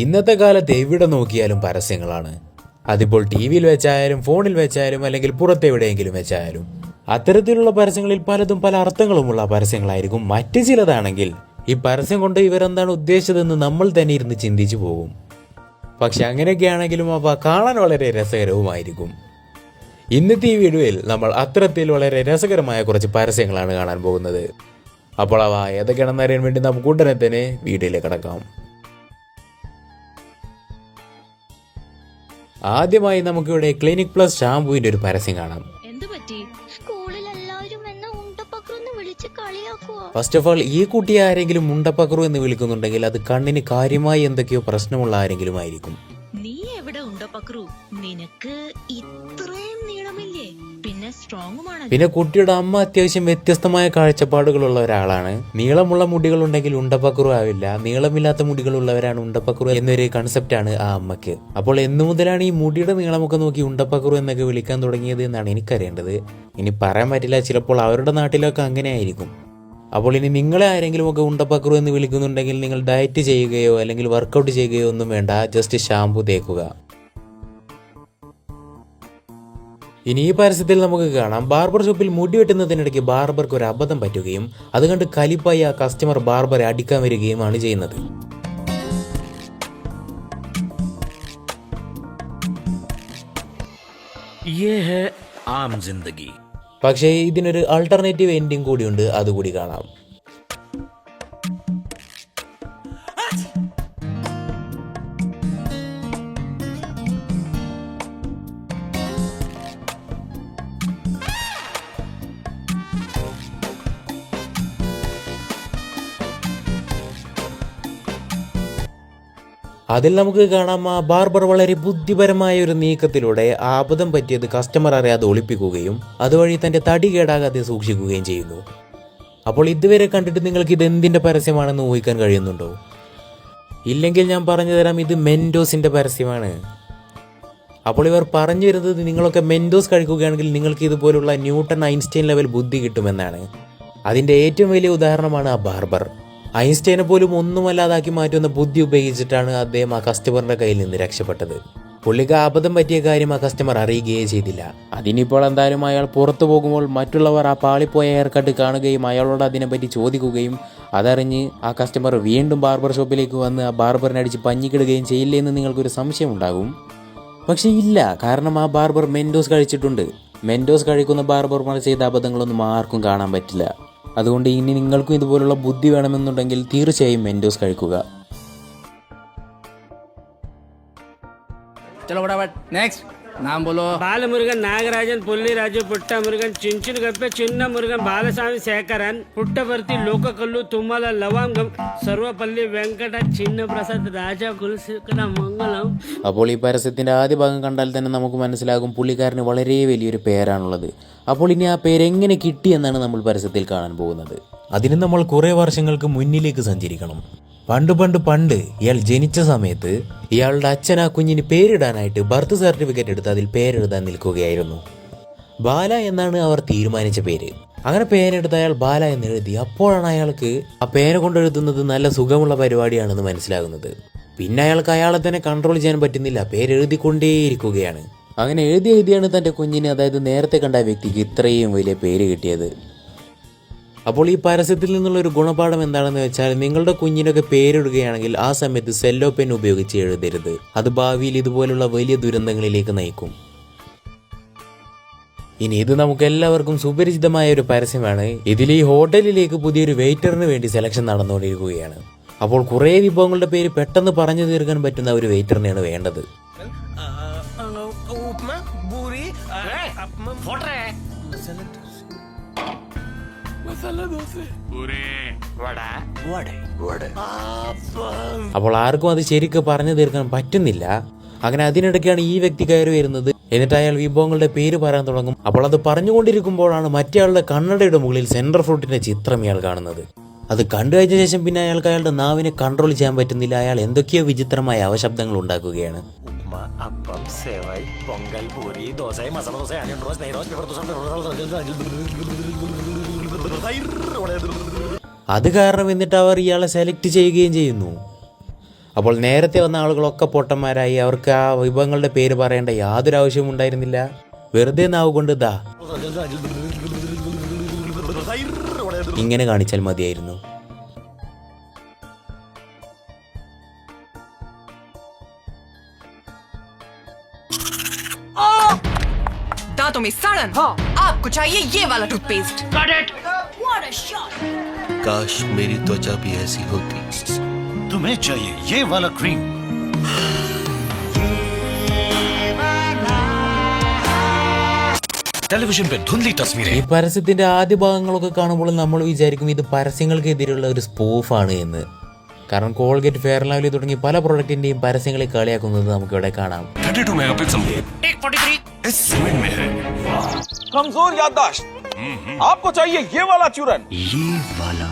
ഇന്നത്തെ കാലത്ത് എവിടെ നോക്കിയാലും പരസ്യങ്ങളാണ്. അതിപ്പോൾ ടി വിയിൽ വെച്ചായാലും ഫോണിൽ വെച്ചായാലും അല്ലെങ്കിൽ പുറത്തെവിടെയെങ്കിലും വെച്ചായാലും. അത്തരത്തിലുള്ള പരസ്യങ്ങളിൽ പലതും പല അർത്ഥങ്ങളുമുള്ള പരസ്യങ്ങളായിരിക്കും. മറ്റു ചിലതാണെങ്കിൽ ഈ പരസ്യം കൊണ്ട് ഇവരെന്താണ് ഉദ്ദേശിച്ചതെന്ന് നമ്മൾ തന്നെ ഇരുന്ന് ചിന്തിച്ചു പോകും. പക്ഷെ അങ്ങനെയൊക്കെയാണെങ്കിലും അവ കാണാൻ വളരെ രസകരവുമായിരിക്കും. ഇന്നത്തെ ഈ വീഡിയോയിൽ നമ്മൾ അത്തരത്തിൽ വളരെ രസകരമായ കുറച്ച് പരസ്യങ്ങളാണ് കാണാൻ പോകുന്നത്. അപ്പോൾ അവ ഏതൊക്കെയാണെന്ന് അറിയാൻ വേണ്ടി നമുക്ക് ഉടനെ തന്നെ വീഡിയോയിലേക്ക് കടക്കാം. ആദ്യമായി നമുക്കിവിടെ ക്ലിനിക് പ്ലസ് ഷാംപൂവിന്റെ ഒരു പരസ്യം കാണാം. ഫസ്റ്റ് ഓഫ് ഓൾ ഈ കുട്ടിയെ ആരെങ്കിലും മുണ്ടപ്പക്രു എന്ന് വിളിക്കുന്നുണ്ടെങ്കിൽ അത് കണ്ണിന് കാര്യമായി എന്തൊക്കെയോ പ്രശ്നമുള്ള ആരെങ്കിലും ആയിരിക്കും. നീ എവിടെ ഉണ്ടോ പക്രു നിനക്ക് ഇത്രയും നീളമില്ലേ? പിന്നെ കുട്ടിയുടെ അമ്മ അത്യാവശ്യം വ്യത്യസ്തമായ കാഴ്ചപ്പാടുകളുള്ള ഒരാളാണ്. നീളമുള്ള മുടികൾ ഉണ്ടെങ്കിൽ ഉണ്ടപ്പക്രു ആവില്ല നീളമില്ലാത്ത മുടികളുള്ളവരാണ് ഉണ്ടപ്പക്രു എന്നൊരു കൺസെപ്റ്റാണ് ആ അമ്മയ്ക്ക്. അപ്പോൾ എന്നു മുതലാണ് ഈ മുടിയുടെ നീളമൊക്കെ നോക്കി ഉണ്ടപ്പക്രു എന്നൊക്കെ വിളിക്കാൻ തുടങ്ങിയത് എന്നാണ് എനിക്കറിയേണ്ടത്. ഇനി പറയാൻ പറ്റില്ല ചിലപ്പോൾ അവരുടെ നാട്ടിലൊക്കെ അങ്ങനെ ആയിരിക്കും അപ്പോൾ ഇനി നിങ്ങളെ ആരെങ്കിലും ഒക്കെ ഉണ്ടപ്പക്രു എന്ന് വിളിക്കുന്നുണ്ടെങ്കിൽ നിങ്ങൾ ഡയറ്റ് ചെയ്യുകയോ അല്ലെങ്കിൽ വർക്കൗട്ട് ചെയ്യുകയോ ഒന്നും വേണ്ട ജസ്റ്റ് ഷാമ്പു തേക്കുക. ഇനി ഈ പരസ്യത്തിൽ നമുക്ക് കാണാം. ബാർബർ ഷോപ്പിൽ മുടി വെട്ടുന്നതിനിടയ്ക്ക് ബാർബർക്ക് ഒരു അബദ്ധം പറ്റുകയും അത് കണ്ട് കലിപ്പായി ആ കസ്റ്റമർ ബാർബറെ അടിക്കാൻ വരികയുമാണ് ചെയ്യുന്നത്. പക്ഷേ ഇതിനൊരു ആൾട്ടർനേറ്റീവ് എൻഡിങ് കൂടിയുണ്ട്. അതുകൂടി കാണാം. അതിൽ നമുക്ക് കാണാം ആ ബാർബർ വളരെ ബുദ്ധിപരമായ ഒരു നീക്കത്തിലൂടെ ആപദം പറ്റിയത് കസ്റ്റമർ അറിയാതെ ഒളിപ്പിക്കുകയും അതുവഴി തന്റെ തടി കേടാകാതെ സൂക്ഷിക്കുകയും ചെയ്യുന്നു. അപ്പോൾ ഇതുവരെ കണ്ടിട്ട് നിങ്ങൾക്ക് ഇത് എന്തിന്റെ പരസ്യമാണെന്ന് ഊഹിക്കാൻ കഴിയുന്നുണ്ടോ? ഇല്ലെങ്കിൽ ഞാൻ പറഞ്ഞു തരാം ഇത് മെൻഡോസിന്റെ പരസ്യമാണ്. അപ്പോൾ ഇവർ പറഞ്ഞു വരുന്നത് നിങ്ങളൊക്കെ മെൻഡോസ് കഴിക്കുകയാണെങ്കിൽ നിങ്ങൾക്ക് ഇതുപോലുള്ള ന്യൂട്ടൺ ഐൻസ്റ്റൈൻ ലെവൽ ബുദ്ധി കിട്ടുമെന്നാണ്. അതിന്റെ ഏറ്റവും വലിയ ഉദാഹരണമാണ് ആ ബാർബർ. ഐൻസ്റ്റൈനെ പോലും ഒന്നുമല്ലാതാക്കി മാറ്റുന്ന ബുദ്ധി ഉപയോഗിച്ചിട്ടാണ് അദ്ദേഹം ആ കസ്റ്റമറിന്റെ കയ്യിൽ നിന്ന് രക്ഷപ്പെട്ടത്. പുള്ളിക്ക് അബദ്ധം പറ്റിയ കാര്യം ആ കസ്റ്റമർ അറിയുകയേ ചെയ്തില്ല. അതിനിപ്പോൾ എന്തായാലും അയാൾ പുറത്തു പോകുമ്പോൾ മറ്റുള്ളവർ ആ പാളിപ്പോയ ഹെയർ കട്ട് കാണുകയും അയാളോട് അതിനെപ്പറ്റി ചോദിക്കുകയും അതറിഞ്ഞ് ആ കസ്റ്റമർ വീണ്ടും ബാർബർ ഷോപ്പിലേക്ക് വന്ന് ആ ബാർബറിനെ അടിച്ച് പഞ്ഞിക്കിടുകയും ചെയ്യില്ലേ എന്ന് നിങ്ങൾക്കൊരു സംശയം ഉണ്ടാകും പക്ഷെ ഇല്ല കാരണം ആ ബാർബർ മെൻഡോസ് കഴിച്ചിട്ടുണ്ട്. മെൻഡോസ് കഴിക്കുന്ന ബാർബർമാർ ചെയ്ത അബദ്ധങ്ങളൊന്നും ആർക്കും കാണാൻ പറ്റില്ല. അതുകൊണ്ട് ഇനി നിങ്ങൾക്കും ഇതുപോലുള്ള ബുദ്ധി വേണമെന്നുണ്ടെങ്കിൽ തീർച്ചയായും മെൻഡോസ് കഴിക്കുക. ചലോ നെക്സ്റ്റ് നാം പോലോ ബാലമുരുകൻ നാഗരാജൻ പുള്ളിരാജു പുട്ടമുരുകൻ ചിഞ്ചിൻ കപ്പ ചിന്ന മുരുകൻ ബാലസ്വാമി ശേഖരൻ പുട്ടപർത്തി ലോകക്കല്ലു തുമ്മല ലവാംഗം സർവപ്പള്ളി വെങ്കട ചിന്ന പ്രസാദ് രാജ കുൽസുക്കട മംഗളം. അപ്പോൾ ഈ പരസ്യത്തിന്റെ ആദ്യ ഭാഗം കണ്ടാൽ തന്നെ നമുക്ക് മനസ്സിലാകും പുള്ളിക്കാരന് വളരെ വലിയൊരു പേരാണുള്ളത്. അപ്പോൾ ഇനി ആ പേര് എങ്ങനെ കിട്ടി എന്നാണ് നമ്മൾ പരസ്യത്തിൽ കാണാൻ പോകുന്നത്. അതിന് നമ്മൾ കുറേ വർഷങ്ങൾക്ക് മുന്നിലേക്ക് സഞ്ചരിക്കണം. പണ്ട് പണ്ട് പണ്ട് ഇയാൾ ജനിച്ച സമയത്ത് ഇയാളുടെ അച്ഛൻ ആ കുഞ്ഞിന് പേരിടാനായിട്ട് ബർത്ത് സർട്ടിഫിക്കറ്റ് എടുത്ത് അതിൽ പേരെഴുതാൻ നിൽക്കുകയായിരുന്നു. ബാല എന്നാണ് അവർ തീരുമാനിച്ച പേര്. അങ്ങനെ പേരെടുത്ത് അയാൾ ബാല എന്ന് എഴുതി അപ്പോഴാണ് അയാൾക്ക് ആ പേരെ കൊണ്ടെഴുതുന്നത് നല്ല സുഖമുള്ള പരിപാടിയാണെന്ന് മനസ്സിലാകുന്നത്. പിന്നെ അയാൾക്ക് അയാളെ തന്നെ കൺട്രോൾ ചെയ്യാൻ പറ്റുന്നില്ല. പേരെഴുതിക്കൊണ്ടേയിരിക്കുകയാണ്. അങ്ങനെ എഴുതി എഴുതിയാണ് തന്റെ കുഞ്ഞിന് അതായത് നേരത്തെ കണ്ട വ്യക്തിക്ക് ഇത്രയും വലിയ പേര് കിട്ടിയത്. അപ്പോൾ ഈ പരസ്യത്തിൽ നിന്നുള്ള ഒരു ഗുണപാഠം എന്താണെന്ന് വെച്ചാൽ നിങ്ങളുടെ കുഞ്ഞിനൊക്കെ പേരിടുകയാണെങ്കിൽ ആ സമയത്ത് സെല്ലോ പെൻ ഉപയോഗിച്ച് എഴുതരുത്. അത് ഭാവിയിൽ ഇതുപോലുള്ള വലിയ ദുരന്തങ്ങളിലേക്ക് നയിക്കും. ഇനി ഇത് നമുക്ക് എല്ലാവർക്കും സുപരിചിതമായ ഒരു പരസ്യമാണ്. ഇതിൽ ഈ ഹോട്ടലിലേക്ക് പുതിയൊരു വെയിറ്ററിന് വേണ്ടി സെലക്ഷൻ നടന്നുകൊണ്ടിരിക്കുകയാണ്. അപ്പോൾ കുറേ വിഭവങ്ങളുടെ പേര് പെട്ടെന്ന് പറഞ്ഞു തീർക്കാൻ പറ്റുന്ന ഒരു വെയിറ്ററിനെയാണ് വേണ്ടത്. Uh, uh, uh, അപ്പോൾ ആർക്കും അത് ശരിക്കും പറഞ്ഞു തീർക്കാൻ പറ്റുന്നില്ല അങ്ങനെ അതിനിടയ്ക്കാണ് ഈ വ്യക്തി കയറി വരുന്നത് എന്നിട്ട് അയാൾ വിഭവങ്ങളുടെ പേര് പറയാൻ തുടങ്ങും അപ്പോൾ അത് പറഞ്ഞുകൊണ്ടിരിക്കുമ്പോഴാണ് മറ്റയാളുടെ കണ്ണടയുടെ മുകളിൽ സെൻട്രൽ ഫ്രൂട്ടിന്റെ ചിത്രം ഇയാൾ കാണുന്നത് അത് കണ്ടു കഴിഞ്ഞ ശേഷം പിന്നെ അയാൾക്ക് അയാളുടെ നാവിനെ കൺട്രോൾ ചെയ്യാൻ പറ്റുന്നില്ല അയാൾ എന്തൊക്കെയോ വിചിത്രമായ അവശബ്ദങ്ങൾ ഉണ്ടാക്കുകയാണ് പൊങ്കൽ പൂരി ദോശ മസാല ദോശ അത് കാരണം എന്നിട്ട് അവർ ഇയാളെ സെലക്ട് ചെയ്യുകയും ചെയ്യുന്നു. അപ്പോൾ നേരത്തെ വന്ന ആളുകളൊക്കെ പൊട്ടന്മാരായി. അവർക്ക് ആ വിഭവങ്ങളുടെ പേര് പറയേണ്ട യാതൊരു ആവശ്യവും ഉണ്ടായിരുന്നില്ല. വെറുതെ നാവ് കൊണ്ട് ദാ ഇങ്ങനെ കാണിച്ചാൽ മതിയായിരുന്നു. में सड़न आपको चाहिए ये वाला टूथपेस्ट काश मेरी त्वचा भी ऐसी होती तुम्हें चाहिए ये वाला क्रीम टेलीविजन पे धुंधली तस्वीरें ഈ പരസ്യത്തിന്റെ ആദ്യ ഭാഗങ്ങളൊക്കെ കാണുമ്പോൾ നമ്മൾ വിചാരിക്കും ഇത് പരസ്യങ്ങൾക്കെതിരെയുള്ള ഒരു സ്പൂഫാണ് എന്ന് കാരണം കോൾഗേറ്റ് ഫെയർ ലവ്ലി തുടങ്ങി പല പ്രൊഡക്റ്റിന്റെയും പരസ്യങ്ങളെ കളിയാക്കുന്നത് നമുക്ക് ഇവിടെ കാണാം 32 मेगापिक्सल एक फोर्टी थ्री इस सीमेंट में है कमजोर याददाश्त आपको चाहिए ये वाला चूरन ये वाला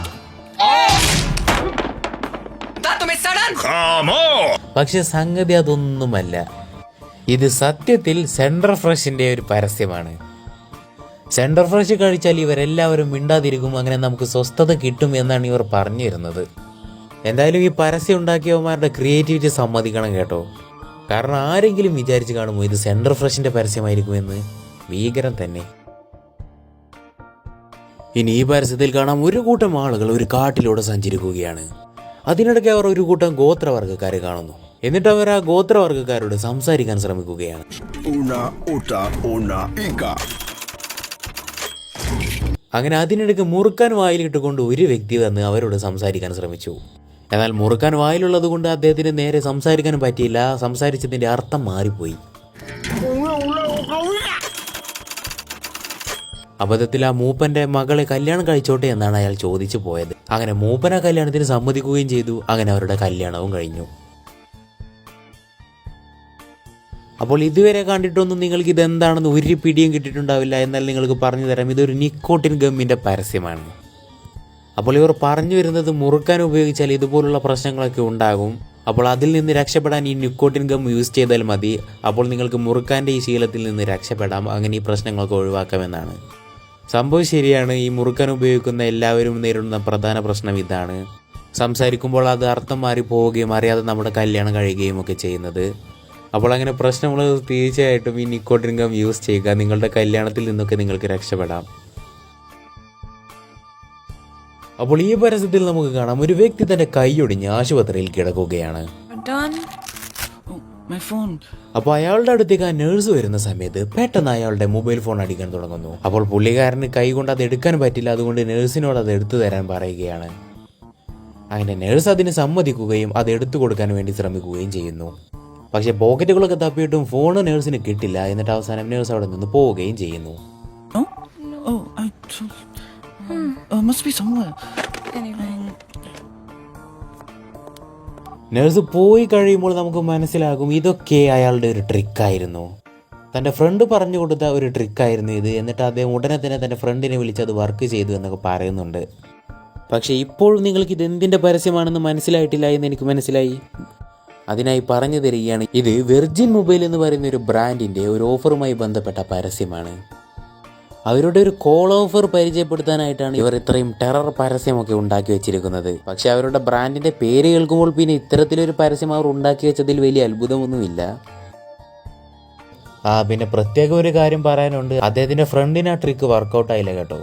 दांतों में सड़न പക്ഷെ സംഗതി അതൊന്നുമല്ല ഇത് സത്യത്തിൽ സെൻട്രൽ ഫ്രഷിന്റെ ഒരു പരസ്യമാണ് സെൻട്രൽ ഫ്രഷ് കഴിച്ചാൽ ഇവരെല്ലാവരും മിണ്ടാതിരിക്കും അങ്ങനെ നമുക്ക് സ്വസ്ഥത കിട്ടും എന്നാണ് ഇവർ പറഞ്ഞു വരുന്നത് എന്തായാലും ഈ പരസ്യം ഉണ്ടാക്കിയവന്മാരുടെ ക്രിയേറ്റിവിറ്റി സമ്മതിക്കണം കേട്ടോ. കാരണം ആരെങ്കിലും വിചാരിച്ച് കാണുമോ ഇത് സെൻട്രൽ ഫ്രഷിന്റെ പരസ്യമായിരിക്കുമെന്ന്? ഭീകരം തന്നെ. ഇനി ഈ പരസ്യത്തിൽ കാണാം ഒരു കൂട്ടം ആളുകൾ ഒരു കാട്ടിലൂടെ സഞ്ചരിക്കുകയാണ്. അതിനിടയ്ക്ക് അവർ ഒരു കൂട്ടം ഗോത്രവർഗക്കാരെ കാണുന്നു. എന്നിട്ട് അവർ ആ ഗോത്രവർഗക്കാരോട് സംസാരിക്കാൻ ശ്രമിക്കുകയാണ്. അങ്ങനെ അതിനിടയ്ക്ക് മുറുക്കാൻ വായിലിട്ടുകൊണ്ട് ഒരു വ്യക്തി വന്ന് അവരോട് സംസാരിക്കാൻ ശ്രമിച്ചു. എന്നാൽ മുറുക്കാൻ വായിലുള്ളത് കൊണ്ട് അദ്ദേഹത്തിന് നേരെ സംസാരിക്കാനും പറ്റിയില്ല. സംസാരിച്ചതിന്റെ അർത്ഥം മാറിപ്പോയി. അബദ്ധത്തിൽ ആ മൂപ്പന്റെ മകളെ കല്യാണം കഴിച്ചോട്ടെ എന്നാണ് അയാൾ ചോദിച്ചു പോയത്. അങ്ങനെ മൂപ്പന കല്യാണത്തിന് സമ്മതിക്കുകയും ചെയ്തു. അങ്ങനെ അവരുടെ കല്യാണവും കഴിഞ്ഞു. അപ്പോൾ ഇതുവരെ കണ്ടിട്ടൊന്നും നിങ്ങൾക്ക് ഇതെന്താണെന്ന് ഒരു പിടിയും കിട്ടിയിട്ടുണ്ടാവില്ല. എന്നാൽ നിങ്ങൾക്ക് പറഞ്ഞു തരാം. ഇതൊരു നിക്കോട്ടിൻ ഗമ്മിന്റെ പരസ്യമാണ്. അപ്പോൾ ഇവർ പറഞ്ഞു വരുന്നത് മുറുക്കാൻ ഉപയോഗിച്ചാൽ ഇതുപോലുള്ള പ്രശ്നങ്ങളൊക്കെ ഉണ്ടാകും. അപ്പോൾ അതിൽ നിന്ന് രക്ഷപ്പെടാൻ ഈ നിക്കോട്ടിൻ ഗം യൂസ് ചെയ്താൽ മതി. അപ്പോൾ നിങ്ങൾക്ക് മുറുക്കാന്റെ ഈ ശീലത്തിൽ നിന്ന് രക്ഷപ്പെടാം. അങ്ങനെ ഈ പ്രശ്നങ്ങളൊക്കെ ഒഴിവാക്കാമെന്നാണ്. സംഭവം ശരിയാണ്. ഈ മുറുക്കാൻ ഉപയോഗിക്കുന്ന എല്ലാവരും നേരിടുന്ന പ്രധാന പ്രശ്നം ഇതാണ്. സംസാരിക്കുമ്പോൾ അത് അർത്ഥം മാറി പോവുകയും അറിയാതെ നമ്മുടെ കല്യാണം കഴിയുകയും ഒക്കെ ചെയ്യുന്നത്. അപ്പോൾ അങ്ങനെ പ്രശ്നമുള്ളത് തീർച്ചയായിട്ടും ഈ നിക്കോട്ടിൻ ഗം യൂസ് ചെയ്യുക. നിങ്ങളുടെ കല്യാണത്തിൽ നിന്നൊക്കെ നിങ്ങൾക്ക് രക്ഷപ്പെടാം. അപ്പോൾ ഈ പരസ്യത്തിൽ നമുക്ക് കാണാം. ഒരു വ്യക്തി തന്റെ കൈയൊടിഞ്ഞ് ആശുപത്രിയിൽ കിടക്കുകയാണ്. അപ്പോൾ അയാളുടെ അടുത്തേക്ക് ആ നേഴ്സ് വരുന്ന സമയത്ത് പെട്ടെന്ന് അയാളുടെ മൊബൈൽ ഫോൺ അടിക്കാൻ തുടങ്ങുന്നു. അപ്പോൾ പുള്ളിക്കാരന് കൈ കൊണ്ട് അത് എടുക്കാൻ പറ്റില്ല. അതുകൊണ്ട് നേഴ്സിനോട് അത് എടുത്തു തരാൻ പറയുകയാണ്. അങ്ങനെ നേഴ്സ് അതിന് സമ്മതിക്കുകയും അത് എടുത്തു കൊടുക്കാൻ വേണ്ടി ശ്രമിക്കുകയും ചെയ്യുന്നു. പക്ഷേ പോക്കറ്റുകളൊക്കെ തപ്പിയിട്ടും ഫോൺ നേഴ്സിന് കിട്ടില്ല. എന്നിട്ട് അവസാനം നേഴ്സ് അവിടെ നിന്ന് പോവുകയും ചെയ്യുന്നു. Uh, must be somewhere. Nurse പോയി കഴിയുമ്പോൾ നമുക്ക് മനസ്സിലാകും ഇതൊക്കെ അയാളുടെ ഒരു ട്രിക്കായിരുന്നു തന്റെ ഫ്രണ്ട് പറഞ്ഞു കൊടുത്ത ഒരു ട്രിക്കായിരുന്നു ഇത്. എന്നിട്ട് അദ്ദേഹം ഉടനെ തന്നെ തന്റെ ഫ്രണ്ടിനെ വിളിച്ച് അത് വർക്ക് ചെയ്തു എന്നൊക്കെ പറയുന്നുണ്ട്. പക്ഷേ ഇപ്പോഴും നിങ്ങൾക്ക് ഇത് എന്തിന്റെ പരസ്യമാണെന്ന് മനസ്സിലായിട്ടില്ല എന്ന് എനിക്ക് മനസ്സിലായി. അതിനായി പറഞ്ഞു തരികയാണ്. ഇത് വെർജിൻ മൊബൈൽ എന്ന് പറയുന്ന ഒരു ബ്രാൻഡിന്റെ ഒരു ഓഫറുമായി ബന്ധപ്പെട്ട പരസ്യമാണ്. അവരുടെ ഒരു കോൾ ഓഫർ പരിചയപ്പെടുത്താനായിട്ടാണ് ഇവർ ഇത്രയും ടെറർ പരസ്യമൊക്കെ ഉണ്ടാക്കി വെച്ചിരിക്കുന്നത്. പക്ഷെ അവരുടെ ബ്രാൻഡിന്റെ പേര് കേൾക്കുമ്പോൾ പിന്നെ ഇത്തരത്തിലൊരു പരസ്യം അവർ ഉണ്ടാക്കി വെച്ചതിൽ വലിയ അത്ഭുതമൊന്നുമില്ല. ആ പിന്നെ പ്രത്യേക ഒരു കാര്യം പറയാനുണ്ട്. അദ്ദേഹത്തിന്റെ ഫ്രണ്ടിന് ആ ട്രിക്ക് വർക്കൗട്ട് ആയില്ല കേട്ടോ.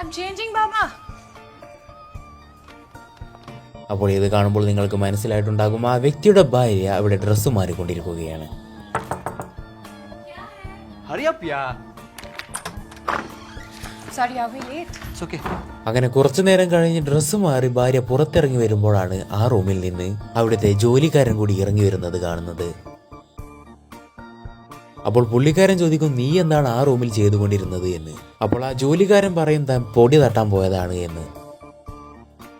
I'm changing, Baba. അപ്പോൾ ഇത് കാണുമ്പോൾ നിങ്ങൾക്ക് മനസ്സിലായിട്ടുണ്ടാകും ആ വ്യക്തിയുടെ ഭാര്യ അവിടെ ഡ്രസ്സ് മാറിക്കൊണ്ടിരിക്കുകയാണ്. അങ്ങനെ കുറച്ചു നേരം കഴിഞ്ഞ് ഡ്രസ്സ് മാറി ഭാര്യ പുറത്തിറങ്ങി വരുമ്പോഴാണ് ആ റൂമിൽ നിന്ന് അവിടുത്തെ ജോലിക്കാരൻ കൂടി ഇറങ്ങി വരുന്നത് കാണുന്നത്. അപ്പോൾ പുള്ളിക്കാരൻ ചോദിക്കും നീ എന്താണ് ആ റൂമിൽ ചെയ്തുകൊണ്ടിരുന്നത്? എന്ന്. അപ്പോൾ ആ ജോലിക്കാരൻ പറയും താൻ പൊടി തട്ടാൻ പോയതാണ് എന്ന്.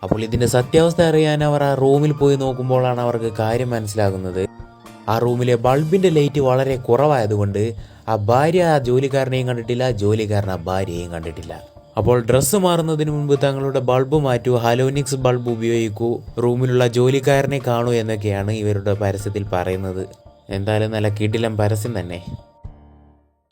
അപ്പോൾ ഇതിന്റെ സത്യാവസ്ഥ അറിയാൻ അവർ ആ റൂമിൽ പോയി നോക്കുമ്പോഴാണ് അവർക്ക് കാര്യം മനസ്സിലാകുന്നത്. ആ റൂമിലെ ബൾബിന്റെ ലൈറ്റ് വളരെ കുറവായതുകൊണ്ട് ആ ഭാര്യ ആ ജോലിക്കാരനെയും കണ്ടിട്ടില്ല ജോലിക്കാരൻ ആ ഭാര്യയെയും കണ്ടിട്ടില്ല. അപ്പോൾ ഡ്രസ്സ് മാറുന്നതിന് മുൻപ് തങ്ങളുടെ ബൾബ് മാറ്റൂ ഹലോനിക്സ് ബൾബ് ഉപയോഗിക്കൂ റൂമിലുള്ള ജോലിക്കാരനെ കാണൂ എന്നൊക്കെയാണ് ഇവരുടെ പരസ്യത്തിൽ പറയുന്നത്. എന്തായാലും നല്ല കിടിലം പരസ്യം തന്നെ.